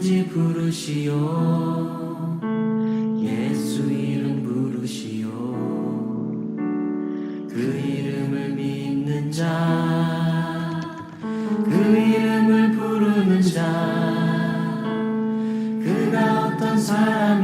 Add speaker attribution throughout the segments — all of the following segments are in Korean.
Speaker 1: 이름지 부르시오. 예수 이름 부르시오. 그 이름을 믿는 자 그 이름을 부르는 자 그가 어떤 사람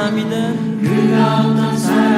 Speaker 1: Haramiden Günahdan sen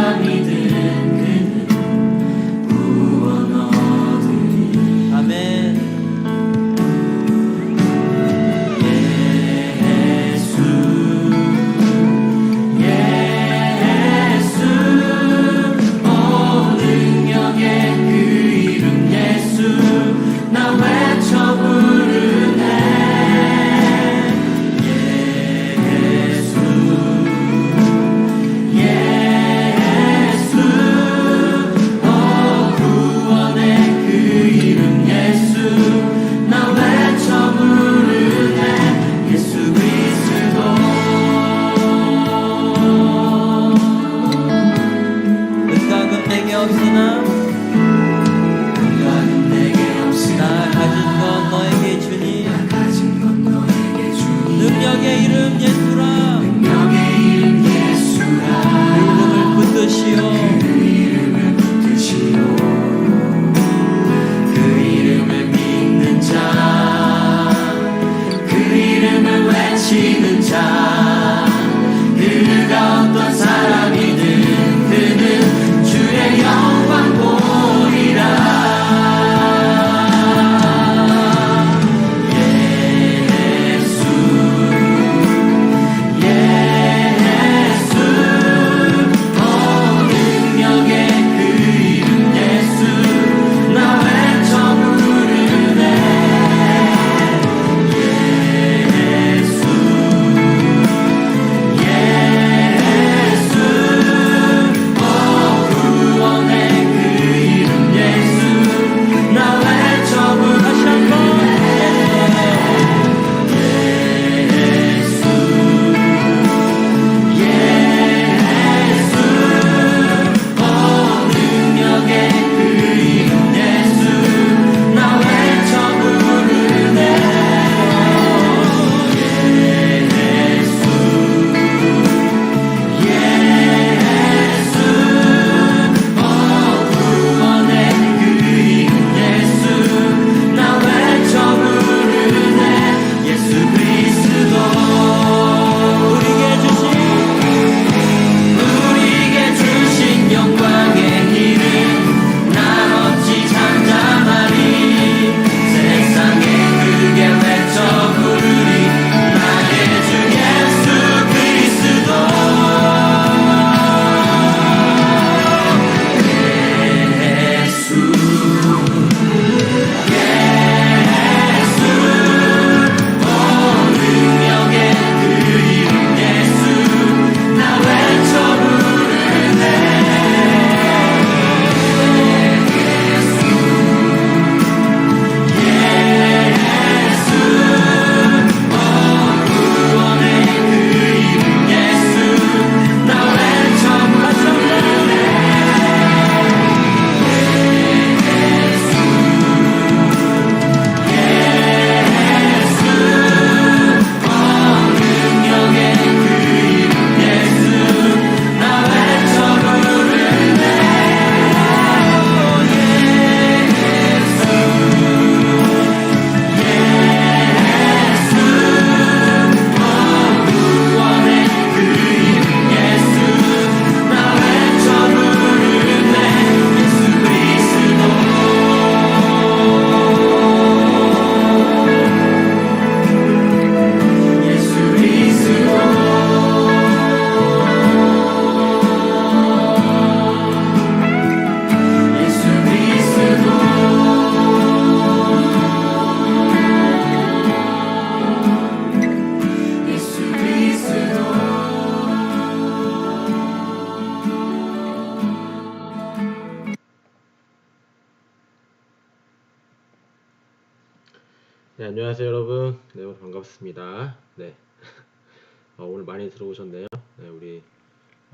Speaker 1: 네,
Speaker 2: 안녕하세요, 여러분. 네, 반갑습니다. 네. 어, 오늘 많이 들어오셨네요. 네, 우리,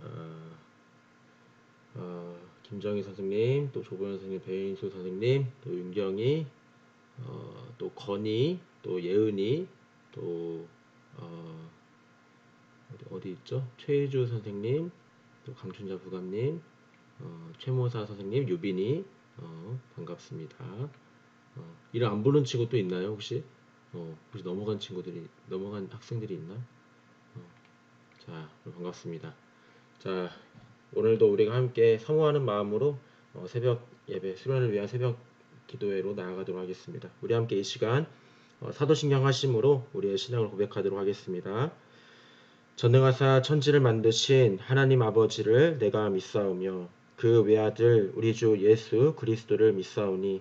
Speaker 2: 어, 어, 김정희 선생님, 또 조보현 선생님, 배인수 선생님, 또 윤경이, 어, 또 건희, 또 예은이, 또, 어, 어디, 어디 있죠? 최희주 선생님, 또 강춘자 부감님, 어, 최모사 선생님, 유빈이, 어, 반갑습니다. 어, 이름 안 부른 친구 또 있나요 혹시? 어, 혹시 넘어간 친구들이 넘어간 학생들이 있나? 어, 자, 반갑습니다. 자, 오늘도 우리가 함께 사모하는 마음으로 어, 새벽 예배 수련을 위한 새벽 기도회로 나아가도록 하겠습니다. 우리 함께 이 시간 어, 사도신경 하심으로 우리의 신앙을 고백하도록 하겠습니다. 전능하사 천지를 만드신 하나님 아버지를 내가 믿사오며 그 외아들 우리 주 예수 그리스도를 믿사오니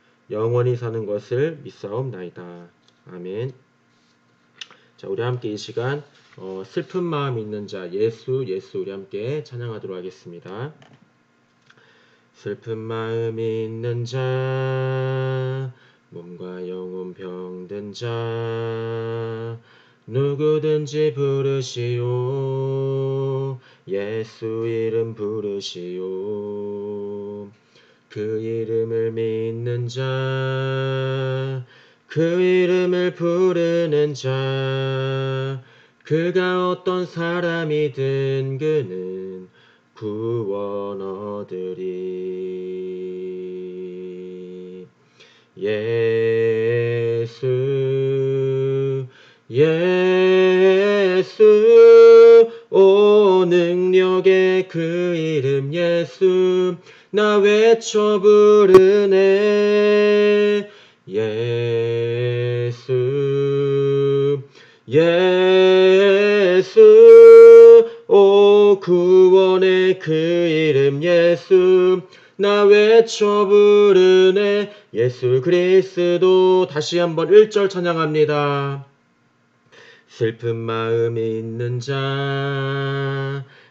Speaker 2: 영원히 사는 것을 믿사옵나이다. 아멘. 자, 우리 함께 이 시간 어, 슬픈 마음 있는 자 예수 예수 우리 함께 찬양하도록 하겠습니다. 슬픈 마음 있는 자 몸과 영혼 병든 자 누구든지 부르시오 예수 이름 부르시오 그 이름을 믿는 자, 그 이름을 부르는 자, 그가 어떤 사람이든 그는 구원 얻으리. 예수, 예수, 오 능력의 그 이름 예수, 나 외쳐 부르네. 예수 예수. 오 구원의 그 이름 예수. 나 외쳐 부르네. 예수 그리스도. 다시 한번 1절 찬양합니다. 슬픈 마음 있는 자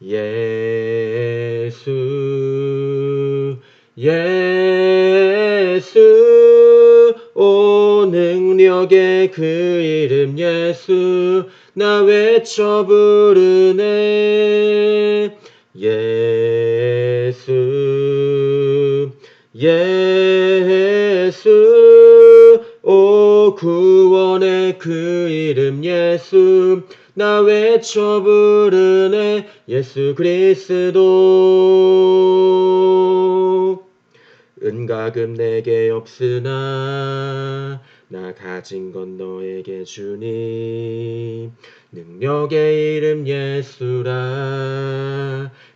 Speaker 2: 예수 예수 오 능력의 그 이름 예수 나 외쳐 부르네. 예수 예수 오 구원의 그 이름 예수 나 외쳐 부르네 예수 그리스도. 은가금 내게 없으나 나 가진 건 너에게 주니 능력의 이름 예수라.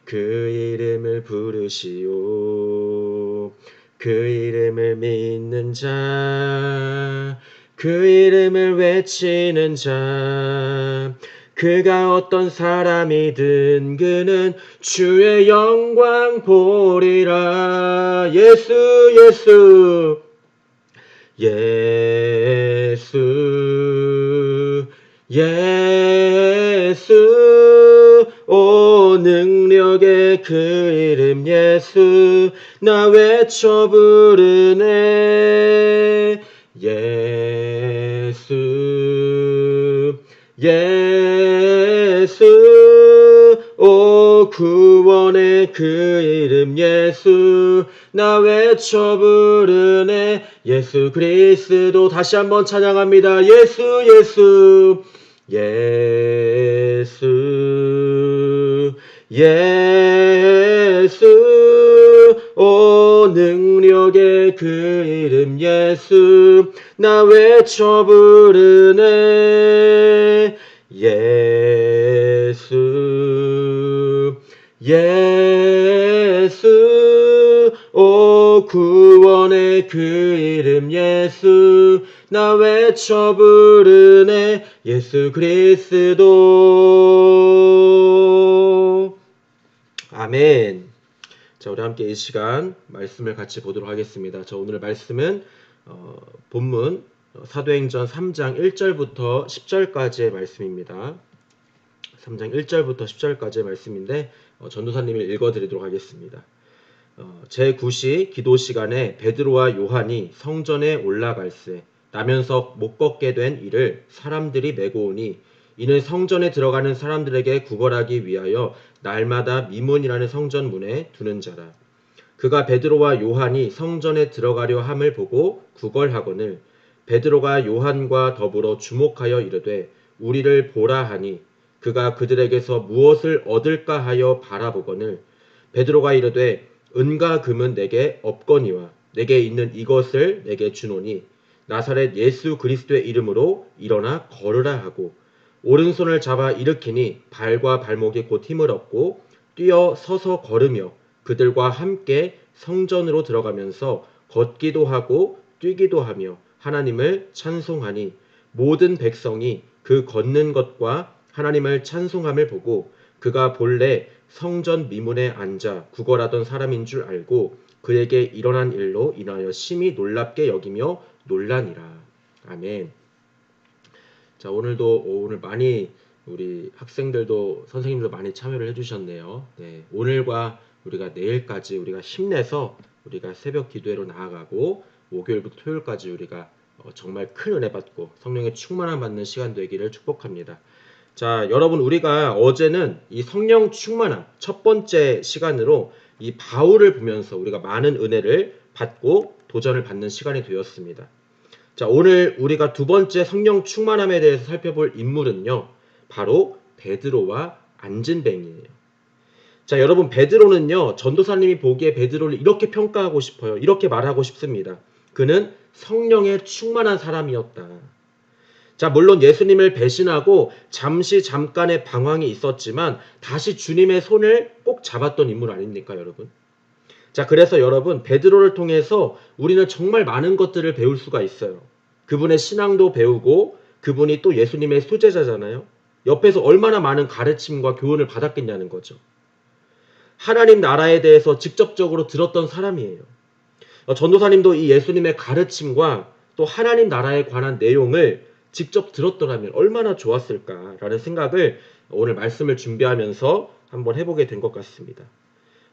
Speaker 2: 그 이름을 부르시오. 그 이름을 믿는 자, 그 이름을 외치는 자, 그가 어떤 사람이든 그는 주의 영광 보리라. 예수, 예수, 예수, 예수, 오 능력의 그 이름 예수, 나 외쳐 부르네. 예수, 예수, 오오 구원의 그 이름 예수 나 외쳐 부르네. 예수 그리스도 다시 한번 찬양합니다. 예수 예수 예수 예수 오 능력의 그 이름 예수 나 외쳐 부르네. 예수 예수 오 구원의 그 이름 예수 나 외쳐 부르네 예수 그리스도. 아멘. 자 우리 함께 이 시간 말씀을 같이 보도록 하겠습니다. 자 오늘 말씀은 어, 본문 어, 사도행전 3장 1절부터 10절까지의 말씀입니다 3장 1절부터 10절까지의 말씀인데 어, 전도사님이 읽어드리도록 하겠습니다. 어, 제9시 기도 시간에 베드로와 요한이 성전에 올라갈새 나면서 못 걷게 된 이를 사람들이 메고 오니 이는 성전에 들어가는 사람들에게 구걸하기 위하여 날마다 미문이라는 성전 문에 두는 자라. 그가 베드로와 요한이 성전에 들어가려 함을 보고 구걸하거늘 베드로가 요한과 더불어 주목하여 이르되 우리를 보라 하니 그가 그들에게서 무엇을 얻을까 하여 바라보거늘 베드로가 이르되 은과 금은 내게 없거니와 내게 있는 이것을 내게 주노니 나사렛 예수 그리스도의 이름으로 일어나 걸으라 하고 오른손을 잡아 일으키니 발과 발목이 곧 힘을 얻고 뛰어 서서 걸으며 그들과 함께 성전으로 들어가면서 걷기도 하고 뛰기도 하며 하나님을 찬송하니 모든 백성이 그 걷는 것과 하나님을 찬송함을 보고 그가 본래 성전 미문에 앉아 구걸하던 사람인 줄 알고 그에게 일어난 일로 인하여 심히 놀랍게 여기며 놀라니라. 아멘. 자 오늘도 오늘 많이 우리 학생들도 선생님도 많이 참여를 해주셨네요. 네, 오늘과 우리가 내일까지 우리가 힘내서 우리가 새벽 기도회로 나아가고 목요일부터 토요일까지 우리가 어, 정말 큰 은혜 받고 성령의 충만함 받는 시간 되기를 축복합니다. 자, 여러분 우리가 어제는 이 성령 충만함 첫 번째 시간으로 이 바울을 보면서 우리가 많은 은혜를 받고 도전을 받는 시간이 되었습니다. 자, 오늘 우리가 두 번째 성령 충만함에 대해서 살펴볼 인물은요. 바로 베드로와 안진뱅이에요. 자, 여러분 베드로는요. 전도사님이 보기에 베드로를 이렇게 평가하고 싶어요. 이렇게 말하고 싶습니다. 그는 성령에 충만한 사람이었다. 자, 물론 예수님을 배신하고 잠시 잠깐의 방황이 있었지만 다시 주님의 손을 꼭 잡았던 인물 아닙니까, 여러분? 자, 그래서 여러분, 베드로를 통해서 우리는 정말 많은 것들을 배울 수가 있어요. 그분의 신앙도 배우고 그분이 또 예수님의 수제자잖아요. 옆에서 얼마나 많은 가르침과 교훈을 받았겠냐는 거죠. 하나님 나라에 대해서 직접적으로 들었던 사람이에요. 어, 전도사님도 이 예수님의 가르침과 또 하나님 나라에 관한 내용을 직접 들었더라면 얼마나 좋았을까라는 생각을 오늘 말씀을 준비하면서 한번 해보게 된 것 같습니다.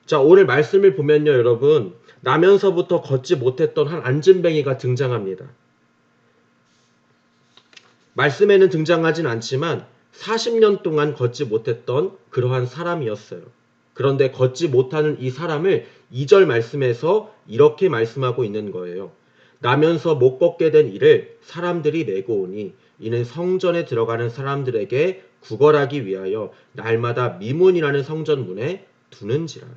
Speaker 2: 자, 오늘 말씀을 보면요, 여러분. 나면서부터 걷지 못했던 한 안진뱅이가 등장합니다. 말씀에는 등장하진 않지만 40년 동안 걷지 못했던 그러한 사람이었어요. 그런데 걷지 못하는 이 사람을 2절 말씀에서 이렇게 말씀하고 있는 거예요. 나면서 못 걷게 된 이를 사람들이 메고 오니 이는 성전에 들어가는 사람들에게 구걸하기 위하여 날마다 미문이라는 성전 문에 두는지라.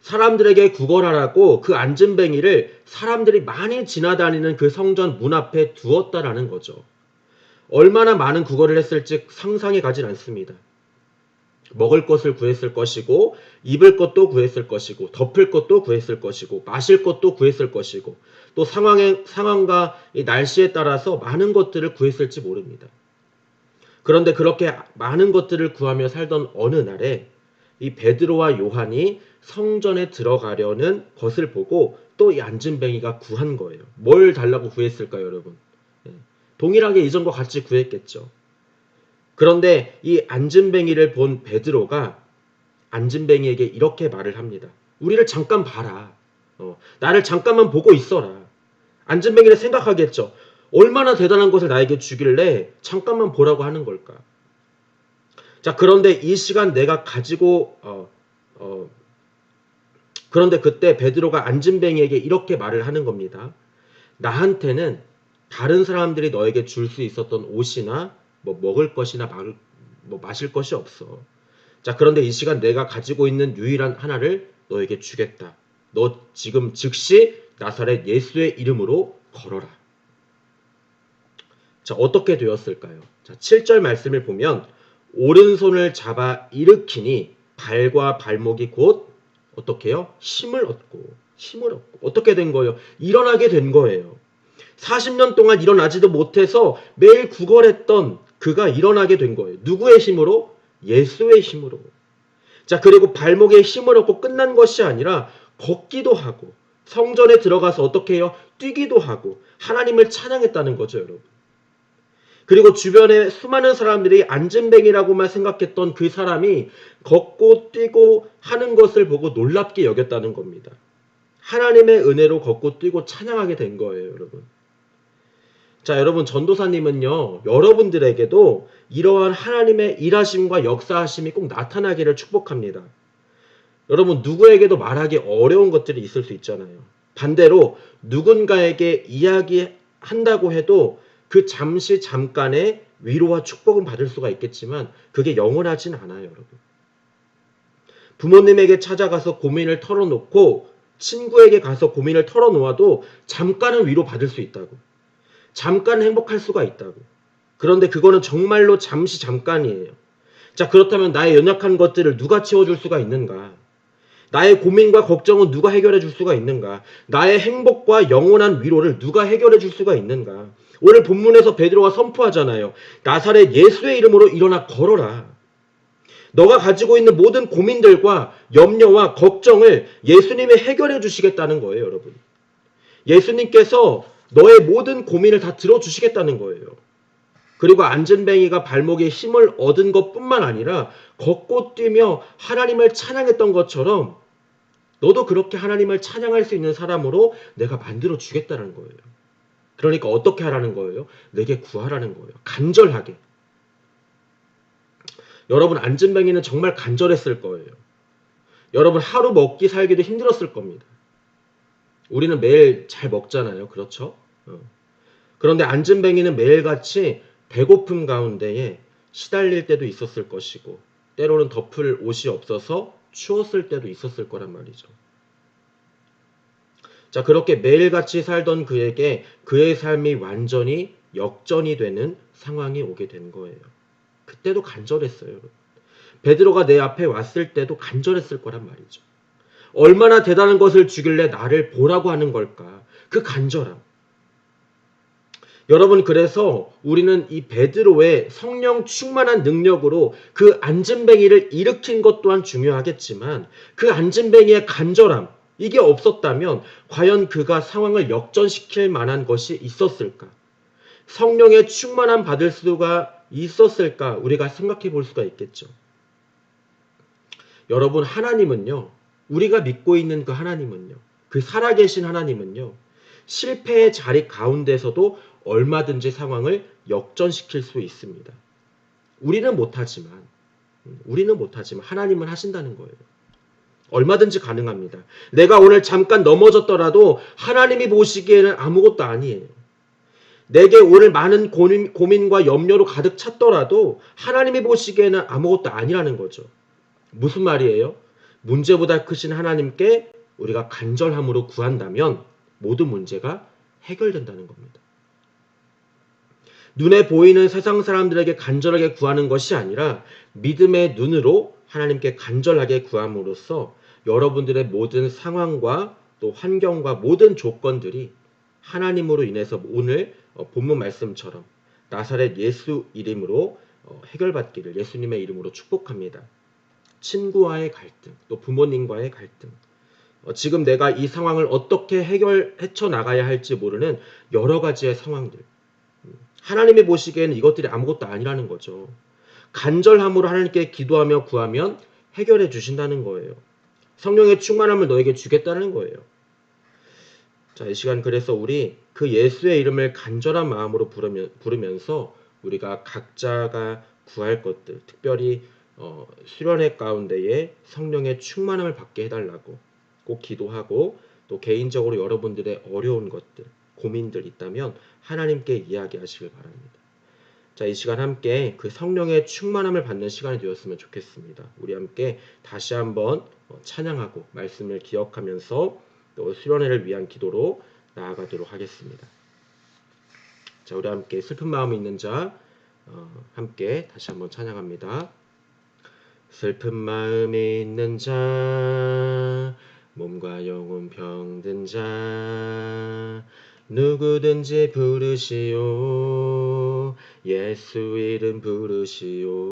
Speaker 2: 사람들에게 구걸하라고 그 안진뱅이를 사람들이 많이 지나다니는 그 성전 문 앞에 두었다라는 거죠. 얼마나 많은 구걸을 했을지 상상이 가진 않습니다. 먹을 것을 구했을 것이고 입을 것도 구했을 것이고 덮을 것도 구했을 것이고 마실 것도 구했을 것이고 또 상황의 상황과 이 날씨에 따라서 많은 것들을 구했을지 모릅니다. 그런데 그렇게 많은 것들을 구하며 살던 어느 날에 이 베드로와 요한이 성전에 들어가려는 것을 보고 또 이 안진뱅이가 구한 거예요. 뭘 달라고 구했을까요, 여러분? 예. 동일하게 이전과 같이 구했겠죠. 그런데 이 안진뱅이를 본 베드로가 안진뱅이에게 이렇게 말을 합니다. 우리를 잠깐 봐라. 어, 나를 잠깐만 보고 있어라. 안진뱅이를 생각하겠죠. 얼마나 대단한 것을 나에게 주길래 잠깐만 보라고 하는 걸까? 자, 그런데 이 시간 내가 가지고 어, 어, 그런데 그때 베드로가 안진뱅이에게 이렇게 말을 하는 겁니다. 나한테는 다른 사람들이 너에게 줄 수 있었던 옷이나 뭐 먹을 것이나 마, 뭐 마실 것이 없어. 자, 그런데 이 시간 내가 가지고 있는 유일한 하나를 너에게 주겠다. 너 지금 즉시 나사렛 예수의 이름으로 걸어라. 자, 어떻게 되었을까요? 자, 7절 말씀을 보면 오른손을 잡아 일으키니 발과 발목이 곧 어떻게 해요? 힘을 얻고 힘을 얻고 어떻게 된 거예요? 일어나게 된 거예요. 40년 동안 일어나지도 못해서 매일 구걸했던 그가 일어나게 된 거예요. 누구의 힘으로? 예수의 힘으로. 자, 그리고 발목에 힘을 얻고 끝난 것이 아니라 걷기도 하고 성전에 들어가서 어떻게 해요? 뛰기도 하고 하나님을 찬양했다는 거죠, 여러분. 그리고 주변에 수많은 사람들이 안진뱅이라고만 생각했던 그 사람이 걷고 뛰고 하는 것을 보고 놀랍게 여겼다는 겁니다. 하나님의 은혜로 걷고 뛰고 찬양하게 된 거예요, 여러분. 자, 여러분, 전도사님은요, 여러분들에게도 이러한 하나님의 일하심과 역사하심이 꼭 나타나기를 축복합니다. 여러분, 누구에게도 말하기 어려운 것들이 있을 수 있잖아요. 반대로 누군가에게 이야기한다고 해도 그 잠시 잠깐의 위로와 축복은 받을 수가 있겠지만 그게 영원하진 않아요, 여러분. 부모님에게 찾아가서 고민을 털어놓고 친구에게 가서 고민을 털어놓아도 잠깐은 위로 받을 수 있다고. 잠깐 행복할 수가 있다고. 그런데 그거는 정말로 잠시 잠깐이에요. 자, 그렇다면 나의 연약한 것들을 누가 채워줄 수가 있는가? 나의 고민과 걱정은 누가 해결해 줄 수가 있는가? 나의 행복과 영원한 위로를 누가 해결해 줄 수가 있는가? 오늘 본문에서 베드로가 선포하잖아요. 나사렛 예수의 이름으로 일어나 걸어라. 너가 가지고 있는 모든 고민들과 염려와 걱정을 예수님이 해결해 주시겠다는 거예요, 여러분. 예수님께서 너의 모든 고민을 다 들어주시겠다는 거예요. 그리고 안전뱅이가 발목에 힘을 얻은 것 뿐만 아니라 걷고 뛰며 하나님을 찬양했던 것처럼 너도 그렇게 하나님을 찬양할 수 있는 사람으로 내가 만들어 주겠다는 거예요. 그러니까 어떻게 하라는 거예요? 내게 구하라는 거예요. 간절하게. 여러분 안전뱅이는 정말 간절했을 거예요. 여러분 하루 먹기 살기도 힘들었을 겁니다. 우리는 매일 잘 먹잖아요. 그렇죠? 어. 그런데 안전뱅이는 매일같이 배고픔 가운데에 시달릴 때도 있었을 것이고 때로는 덮을 옷이 없어서 추웠을 때도 있었을 거란 말이죠. 자, 그렇게 매일같이 살던 그에게 그의 삶이 완전히 역전이 되는 상황이 오게 된 거예요. 그때도 간절했어요. 베드로가 내 앞에 왔을 때도 간절했을 거란 말이죠. 얼마나 대단한 것을 주길래 나를 보라고 하는 걸까? 그 간절함. 여러분 그래서 우리는 이 베드로의 성령 충만한 능력으로 그 안진뱅이를 일으킨 것 또한 중요하겠지만 그 안진뱅이의 간절함 이게 없었다면 과연 그가 상황을 역전시킬 만한 것이 있었을까? 성령의 충만함 받을 수가 있었을까? 우리가 생각해 볼 수가 있겠죠. 여러분 하나님은요. 우리가 믿고 있는 그 하나님은요. 그 살아계신 하나님은요. 실패의 자리 가운데서도 얼마든지 상황을 역전시킬 수 있습니다. 우리는 못하지만, 우리는 못하지만 하나님은 하신다는 거예요. 얼마든지 가능합니다. 내가 오늘 잠깐 넘어졌더라도 하나님이 보시기에는 아무것도 아니에요. 내게 오늘 많은 고민, 고민과 염려로 가득 찼더라도 하나님이 보시기에는 아무것도 아니라는 거죠. 무슨 말이에요? 문제보다 크신 하나님께 우리가 간절함으로 구한다면 모든 문제가 해결된다는 겁니다. 눈에 보이는 세상 사람들에게 간절하게 구하는 것이 아니라 믿음의 눈으로 하나님께 간절하게 구함으로써 여러분들의 모든 상황과 또 환경과 모든 조건들이 하나님으로 인해서 오늘 어, 본문 말씀처럼 나사렛 예수 이름으로 어, 해결받기를 예수님의 이름으로 축복합니다. 친구와의 갈등, 또 부모님과의 갈등, 어, 지금 내가 이 상황을 어떻게 해결 헤쳐 나가야 할지 모르는 여러 가지의 상황들. 음, 하나님이 보시기에는 이것들이 아무것도 아니라는 거죠. 간절함으로 하나님께 기도하며 구하면 해결해 주신다는 거예요. 성령의 충만함을 너에게 주겠다는 거예요. 자, 이 시간 그래서 우리 그 예수의 이름을 간절한 마음으로 부르면, 부르면서 우리가 각자가 구할 것들, 특별히 어, 수련회 가운데에 성령의 충만함을 받게 해달라고 꼭 기도하고 또 개인적으로 여러분들의 어려운 것들, 고민들 있다면 하나님께 이야기하시길 바랍니다. 자, 이 시간 함께 그 성령의 충만함을 받는 시간이 되었으면 좋겠습니다. 우리 함께 다시 한번 어, 찬양하고 말씀을 기억하면서 또 수련회를 위한 기도로 나아가도록 하겠습니다. 자, 우리 함께 슬픈 마음이 있는 자 어, 함께 다시 한번 찬양합니다. 슬픈 마음이 있는 자 몸과 영혼 병든 자 누구든지 부르시오. 예수 이름 부르시오